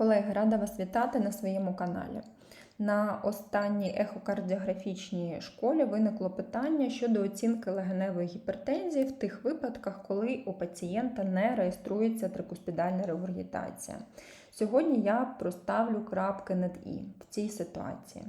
Колеги, рада вас вітати на своєму каналі. На останній ехокардіографічній школі виникло питання щодо оцінки легеневої гіпертензії в тих випадках, коли у пацієнта не реєструється трикуспідальна регургітація. Сьогодні я проставлю крапки над І в цій ситуації.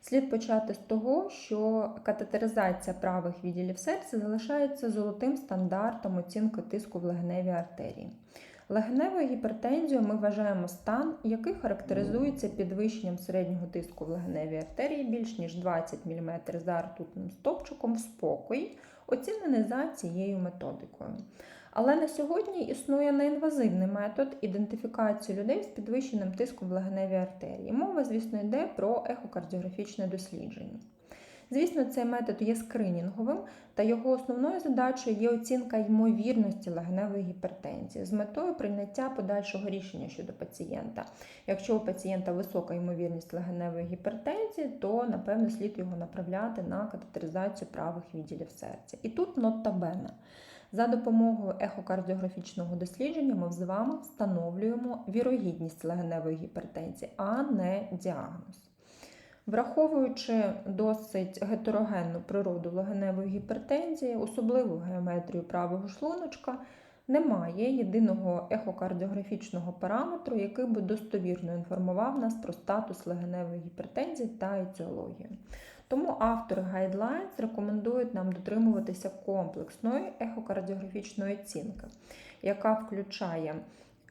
Слід почати з того, що катетеризація правих відділів серця залишається золотим стандартом оцінки тиску в легеневій артерії. Легеневою гіпертензією ми вважаємо стан, який характеризується підвищенням середнього тиску в легеневій артерії більш ніж 20 мм за ртутним стопчиком в спокій, оцінений за цією методикою. Але на сьогодні існує неінвазивний метод ідентифікації людей з підвищеним тиском в легеневій артерії. Мова, звісно, йде про ехокардіографічне дослідження. Звісно, цей метод є скринінговим, та його основною задачею є оцінка ймовірності легеневої гіпертензії з метою прийняття подальшого рішення щодо пацієнта. Якщо у пацієнта висока ймовірність легеневої гіпертензії, то напевно слід його направляти на катетеризацію правих відділів серця. І тут нота бене. За допомогою ехокардіографічного дослідження ми з вами встановлюємо вірогідність легеневої гіпертензії, а не діагноз. Враховуючи досить гетерогенну природу легеневої гіпертензії, особливу геометрію правого шлуночка, немає єдиного ехокардіографічного параметру, який би достовірно інформував нас про статус легеневої гіпертензії та етіологію. Тому автори Guidelines рекомендують нам дотримуватися комплексної ехокардіографічної оцінки, яка включає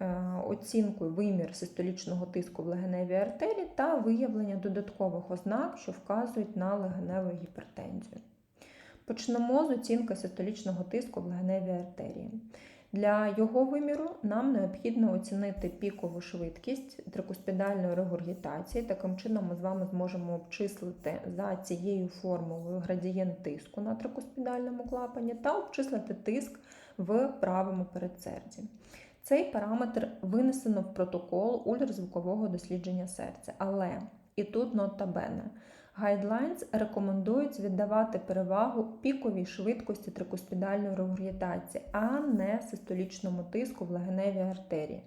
Е, оцінку вимір систолічного тиску в легеневій артерії та виявлення додаткових ознак, що вказують на легеневу гіпертензію. Почнемо з оцінки систолічного тиску в легеневій артерії. Для його виміру нам необхідно оцінити пікову швидкість трикуспідальної регургітації. Таким чином, ми з вами зможемо обчислити за цією формулою градієнт тиску на трикуспідальному клапані та обчислити тиск в правому передсерді. Цей параметр винесено в протокол ультразвукового дослідження серця. Але і тут нота бене. Guidelines рекомендують віддавати перевагу піковій швидкості трикуспідальної регургітації, а не систолічному тиску в легеневій артерії.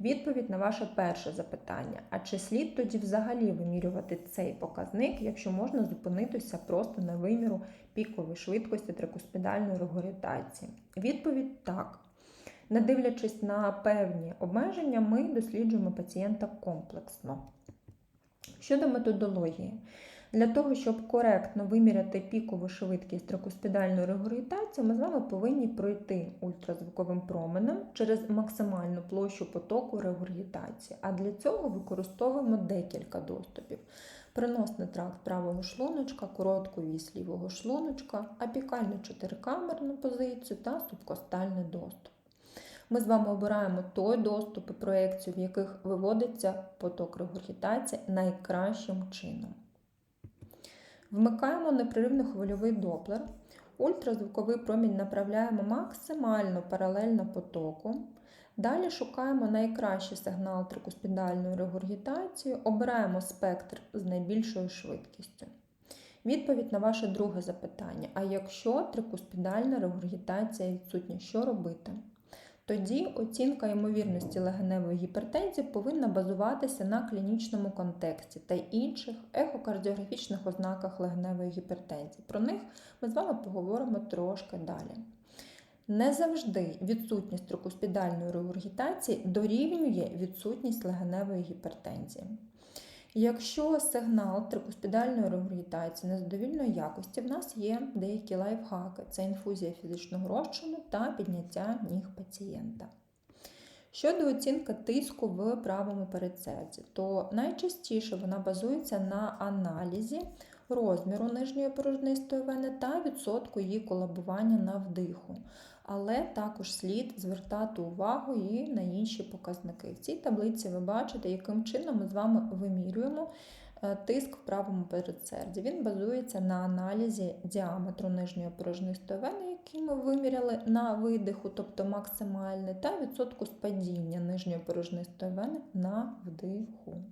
Відповідь на ваше перше запитання: а чи слід тоді взагалі вимірювати цей показник, якщо можна зупинитися просто на виміру пікової швидкості трикуспідальної регургітації? Відповідь так. Не дивлячись на певні обмеження, ми досліджуємо пацієнта комплексно. Щодо методології, для того, щоб коректно виміряти пікову швидкість трикуспідальної регургітації, ми з вами повинні пройти ультразвуковим променем через максимальну площу потоку регургітації. А для цього використовуємо декілька доступів: приносний тракт правого шлуночка, коротку вісь лівого шлуночка, апікальну чотирикамерну позицію та субкостальний доступ. Ми з вами обираємо той доступ і проекцію, в яких виводиться поток регургітації найкращим чином. Вмикаємо непреривний хвильовий доплер. Ультразвуковий промінь направляємо максимально паралельно потоку. Далі шукаємо найкращий сигнал трикуспідальної регургітації, обираємо спектр з найбільшою швидкістю. Відповідь на ваше друге запитання: а якщо трикуспідальна регургітація відсутня, що робити? Тоді оцінка ймовірності легеневої гіпертензії повинна базуватися на клінічному контексті та інших ехокардіографічних ознаках легеневої гіпертензії. Про них ми з вами поговоримо трошки далі. Не завжди відсутність трокоспідальної регургітації дорівнює відсутність легеневої гіпертензії. Якщо сигнал трикуспідальної регургітації незадовільної якості, в нас є деякі лайфхаки: це інфузія фізичного розчину та підняття ніг пацієнта. Щодо оцінки тиску в правому передсерді, то найчастіше вона базується на аналізі розміру нижньої порожнистої вени та відсотку її колабування на вдиху але також слід звертати увагу і на інші показники. В цій таблиці ви бачите, яким чином ми з вами вимірюємо е, тиск в правому передсерді. Він базується на аналізі діаметру нижньої порожнистої вени, який ми виміряли на видиху, тобто максимальний, та відсотку спадіння нижньої порожнистої вени на вдиху.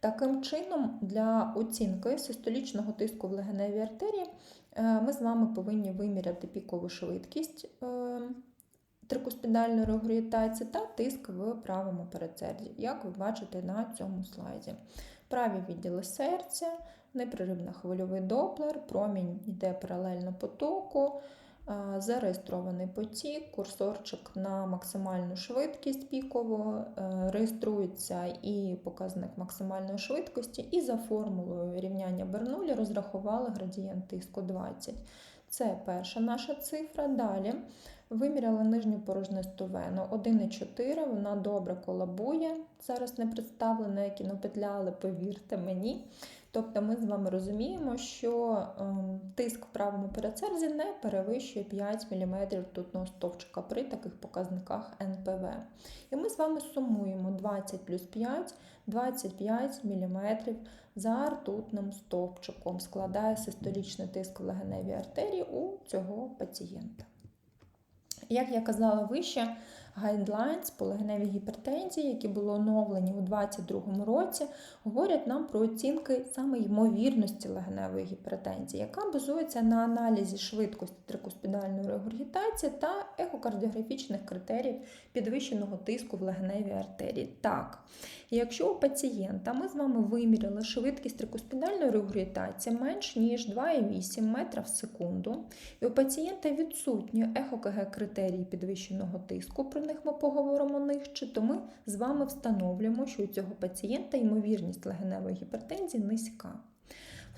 Таким чином, для оцінки систолічного тиску в легеневій артерії ми з вами повинні виміряти пікову швидкість е, трикуспідальної регургітації та тиск в правому передсерді, як ви бачите на цьому слайді. Праві відділи серця, непреривно хвильовий доплер, промінь йде паралельно потоку, зареєстрований потік, курсорчик на максимальну швидкість пікову, е, реєструється і показник максимальної швидкості, і за формулою рівняння Бернулі розрахували градієнт тиску 20. Це перша наша цифра. Далі виміряли нижню порожнисту вену 1,4, вона добре колабує. Зараз не представлена, як напетляли, повірте мені. Тобто ми з вами розуміємо, що ем, тиск в правому передсерзі не перевищує 5 мм ртутного стовпчика при таких показниках НПВ. І ми з вами сумуємо 20 плюс 5, 25 мм за ртутним стовпчиком. Складає систолічний тиск в легеневій артерії у цього пацієнта. Як я казала вище, Guidelines по легеневій гіпертензії, які були оновлені у 2022 році, говорять нам про оцінки саме ймовірності легеневої гіпертензії, яка базується на аналізі швидкості трикуспідальної регургітації та ехокардіографічних критеріїв підвищеного тиску в легеневій артерії. Так, якщо у пацієнта ми з вами виміряли швидкість трикуспідальної регургітації менш ніж 2,8 метра в секунду, і у пацієнта відсутні ехокг критерії підвищеного тиску, них ми поговоримо нижче, то ми з вами встановлюємо, що у цього пацієнта ймовірність легеневої гіпертензії низька.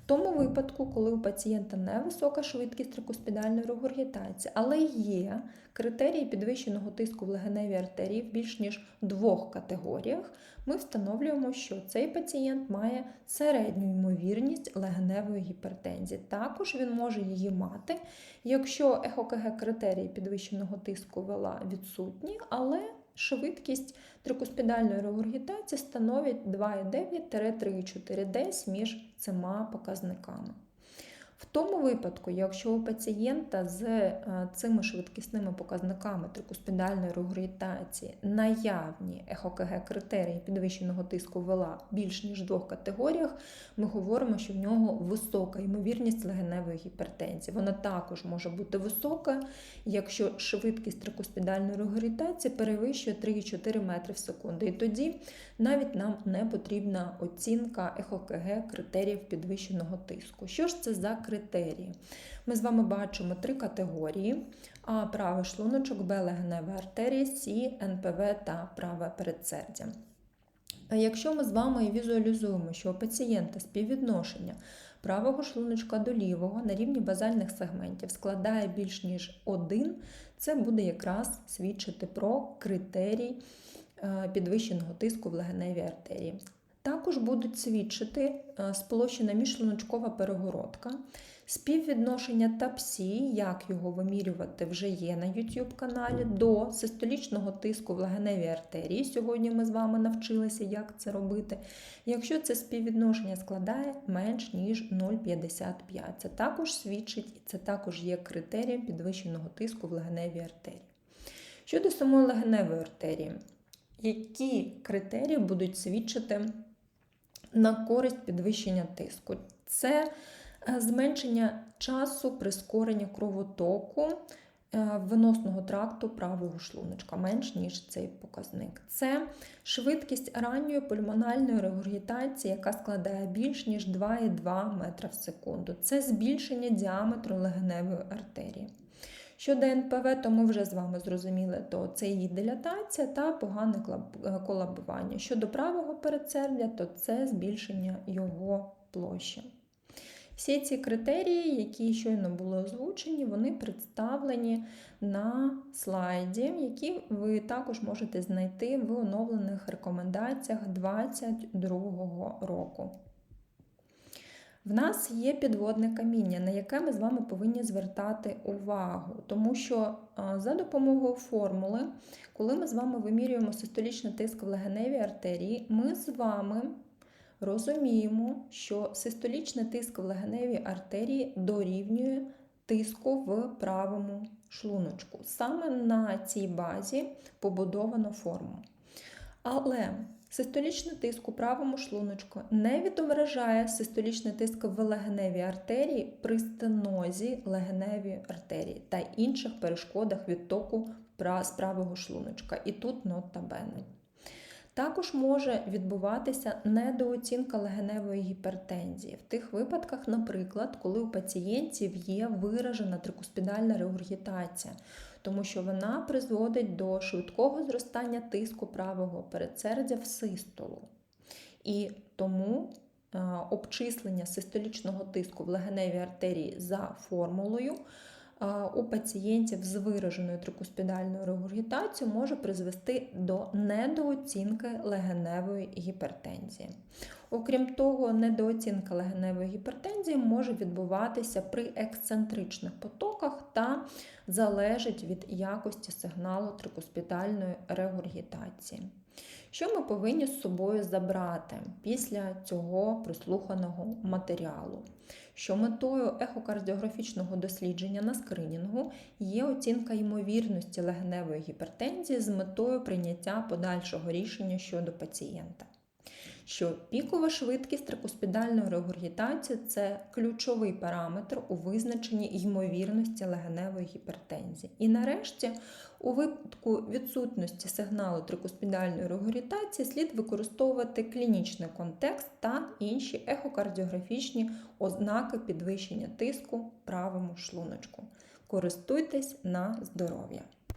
Тому випадку, коли у пацієнта невисока швидкість трикуспідальної регургітації, але є критерії підвищеного тиску в легеневій артерії в більш ніж двох категоріях, ми встановлюємо, що цей пацієнт має середню ймовірність легеневої гіпертензії. Також він може її мати, якщо ехокг критерії підвищеного тиску вела відсутні, але швидкість трикуспідальної регургітації становить 2,9-3,4 десь між цими показниками. В тому випадку, якщо у пацієнта з е, цими швидкісними показниками трикуспідальної регургітації наявні ехокг критерії підвищеного тиску вела більш ніж в двох категоріях, ми говоримо, що в нього висока ймовірність легеневої гіпертензії. Вона також може бути висока, якщо швидкість трикуспідальної регургітації перевищує 3,4 метри в секунду. І тоді навіть нам не потрібна оцінка ехокг критеріїв підвищеного тиску. Що ж це за критерії. Ми з вами бачимо три категорії: А правий шлуночок, Б легенева артерія, С НПВ та праве передсердя. Якщо ми з вами візуалізуємо, що у пацієнта співвідношення правого шлуночка до лівого на рівні базальних сегментів складає більш ніж один, це буде якраз свідчити про критерій е, підвищеного тиску в легеневій артерії. Також будуть свідчити е, сполощена міжшлуночкова перегородка, співвідношення тапсі, як його вимірювати, вже є на YouTube каналі, до систолічного тиску в легеневій артерії. Сьогодні ми з вами навчилися, як це робити. Якщо це співвідношення складає менш ніж 0,55. Це також свідчить і це також є критерієм підвищеного тиску в легеневій артерії. Щодо самої легеневої артерії, які критерії будуть свідчити на користь підвищення тиску. Це е, зменшення часу прискорення кровотоку е, виносного тракту правого шлуночка, менш ніж цей показник. Це швидкість ранньої пульмональної регургітації, яка складає більш ніж 2,2 метра в секунду. Це збільшення діаметру легеневої артерії. Щодо НПВ, то ми вже з вами зрозуміли, то це її дилатація та погане е, колабування. Щодо правого передсердя, то це збільшення його площі. Всі ці критерії, які щойно були озвучені, вони представлені на слайді, які ви також можете знайти в оновлених рекомендаціях 2022 року. В нас є підводне каміння, на яке ми з вами повинні звертати увагу, тому що за допомогою формули, коли ми з вами вимірюємо систолічний тиск в легеневій артерії, ми з вами розуміємо, що систолічний тиск в легеневій артерії дорівнює тиску в правому шлуночку. Саме на цій базі побудовано форму. Але Систолічний тиск у правому шлуночку не відображає систолічний тиск в легеневій артерії при стенозі легеневої артерії та інших перешкодах відтоку з правого шлуночка. І тут нота бене. Також може відбуватися недооцінка легеневої гіпертензії в тих випадках, наприклад, коли у пацієнтів є виражена трикуспідальна регургітація, тому що вона призводить до швидкого зростання тиску правого передсердя в систолу. І тому е, обчислення систолічного тиску в легеневій артерії за формулою у пацієнтів з вираженою трикуспідальною регургітацією може призвести до недооцінки легеневої гіпертензії. Окрім того, недооцінка легеневої гіпертензії може відбуватися при ексцентричних потоках та залежить від якості сигналу трикуспідальної регургітації. Що ми повинні з собою забрати після цього прослуханого матеріалу? Що метою ехокардіографічного дослідження на скринінгу є оцінка ймовірності легеневої гіпертензії з метою прийняття подальшого рішення щодо пацієнта. Що пікова швидкість трикуспідальної регургітації це ключовий параметр у визначенні ймовірності легеневої гіпертензії. І нарешті, у випадку відсутності сигналу трикуспідальної регургітації слід використовувати клінічний контекст та інші ехокардіографічні ознаки підвищення тиску правому шлуночку. Користуйтесь на здоров'я!